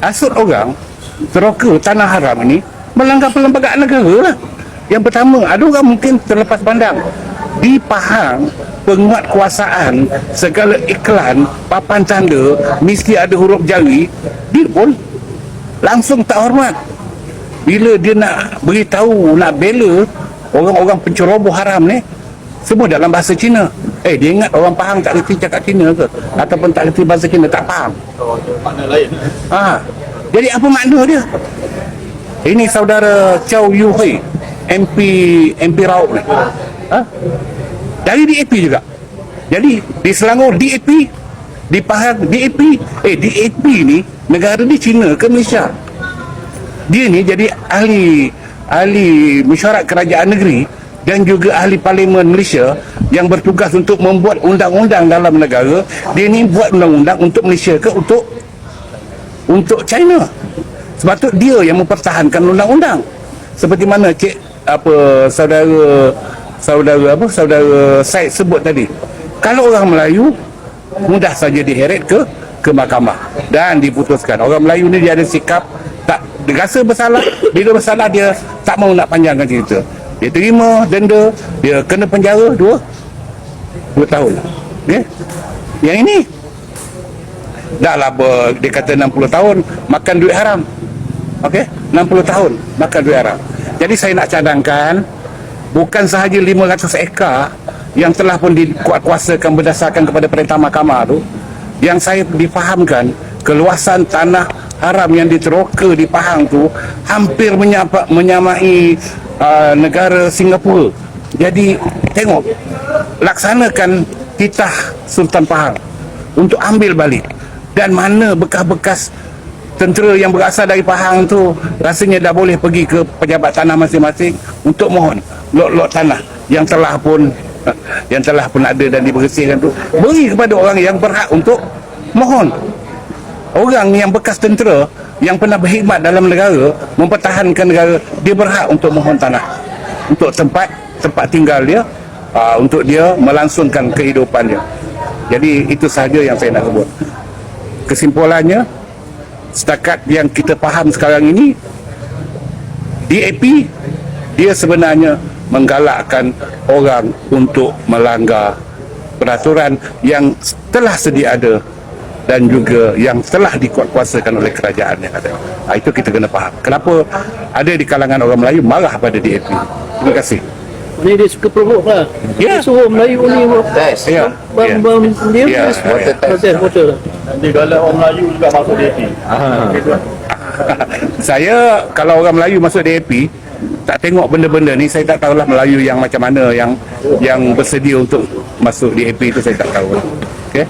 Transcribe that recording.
asut orang teroka tanah haram ini melanggar perlembagaan negara lah. Yang pertama, ada orang mungkin terlepas pandang. Di Pahang, penguatkuasaan segala iklan, papan tanda, mesti ada huruf jari, dia pun langsung tak hormat. Bila dia nak beritahu, nak bela orang-orang penceroboh haram ni, semua dalam bahasa Cina. Eh, dia ingat orang Pahang tak kerti cakap Cina ke? Ataupun tak kerti bahasa Cina, tak faham. Makna lain. Ha. Jadi apa makna dia? Ini saudara Chow Yu Hui, MP MP Raub ni. Ha? Dari DAP juga. Jadi di Selangor DAP, di Pahang DAP, eh DAP ni negara ni Cina ke Malaysia? Dia ni jadi ahli ahli mesyuarat kerajaan negeri dan juga ahli parlimen Malaysia yang bertugas untuk membuat undang-undang dalam negara. Dia ni buat undang-undang untuk Malaysia ke untuk untuk China. Sebab tu dia yang mempertahankan undang-undang. Seperti mana cik apa saudara saudara apa saudara Said sebut tadi. Kalau orang Melayu mudah saja diheret ke ke mahkamah dan diputuskan. Orang Melayu ni dia ada sikap tak dia rasa bersalah, bila bersalah dia tak mau nak panjangkan cerita. Dia terima denda, dia kena penjara dua dua tahun. Okay? Yang ini dah lah dia kata 60 tahun makan duit haram okey 60 tahun makan duit haram jadi saya nak cadangkan bukan sahaja 500 ekar yang telah pun dikuatkuasakan berdasarkan kepada perintah mahkamah tu yang saya difahamkan keluasan tanah haram yang diteroka di Pahang tu hampir menyapa, menyamai uh, negara Singapura. Jadi tengok laksanakan titah Sultan Pahang untuk ambil balik. Dan mana bekas-bekas tentera yang berasal dari Pahang tu rasanya dah boleh pergi ke pejabat tanah masing-masing untuk mohon lot-lot tanah yang telah pun yang telah pun ada dan dibersihkan tu. Beri kepada orang yang berhak untuk mohon orang yang bekas tentera yang pernah berkhidmat dalam negara mempertahankan negara dia berhak untuk mohon tanah. Untuk tempat tempat tinggal dia aa, untuk dia melangsungkan kehidupannya jadi itu sahaja yang saya nak sebut. Kesimpulannya setakat yang kita faham sekarang ini DAP dia sebenarnya menggalakkan orang untuk melanggar peraturan yang telah sedia ada dan juga yang telah dikuatkuasakan oleh kerajaan yang ada. Ha, itu kita kena faham. Kenapa ada di kalangan orang Melayu marah pada DAP? Terima kasih. Ni dia suka provoke lah. Ya. Dia suruh Melayu ni Test. Ya. bam ya. bam dia Ya, test. Water test. test water. Nanti kalau orang Melayu juga masuk DAP. saya kalau orang Melayu masuk DAP tak tengok benda-benda ni saya tak tahulah Melayu yang macam mana yang yang bersedia untuk masuk DAP itu saya tak tahu. Okey.